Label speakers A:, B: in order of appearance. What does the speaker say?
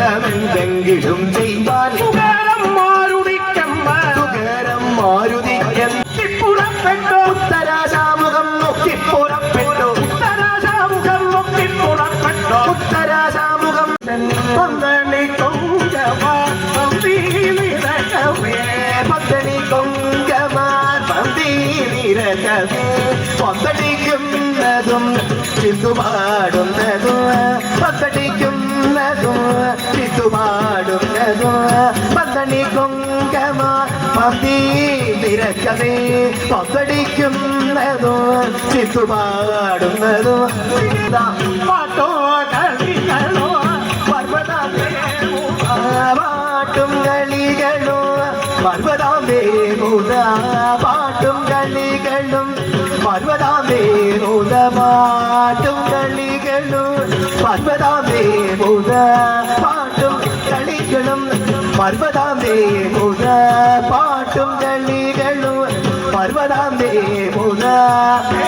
A: വേണമെന്തെങ്കിലും ചെയ്താൽ
B: സുഖരം മാരുതിക്കമ്മ
A: സുഖരം മാരുതിക്കൻ
B: പുറപ്പെട്ടു
A: ഉത്തരാശാമുഖം നോക്കി പുറപ്പെട്ടു.
B: ഉത്തരാശാമുഖം നോക്കി പുറപ്പെട്ടു.
A: ഉത്തരാശാമുഖം പന്തണി കൊങ്കമാർ പന്തി നിരകവേ പന്തടിക്കുന്നതും ചിന്തുപാടുന്നതും പന്തണി പതി പന്തി നിരക്കവേ പന്തടിക്കുന്നതും ചിന്തുപാടുന്നതും
B: പാട്ടോ കളികളോ
A: പാട്ടും കളികളും പർവതാമേ മുത പാട്ടും കളികളും പർവതാമേ മുത പാട്ടും കളികളും പർവതാമേ മുത പർവതാമേ മുത പാട്ടും കളികളും പർവതാമേ മുത
B: കേട്ടു